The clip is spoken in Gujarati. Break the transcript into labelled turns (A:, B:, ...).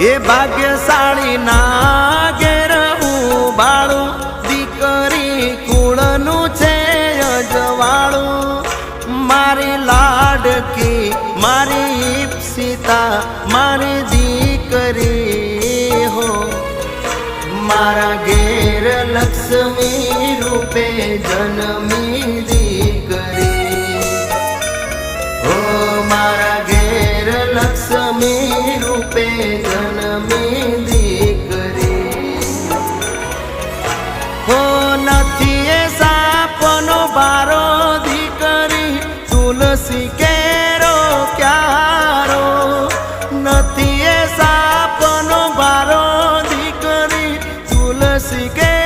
A: એ ભાગ્યશાળી ના ઘેર બાળું. દીકરી કુળનું છે અજવાળું મારી લાડકી, મારી સીતા મારી દીકરી હો. મારા ઘેર લક્ષ્મી રૂપે જન્મી દીકરી. હો મારા જન્મે દીકરી. હો નથી એ સાપનો બારો દીકરી. તુલસી કેરો ક્યારો? નથી એ સાપનો બારો દીકરી. તુલસી કે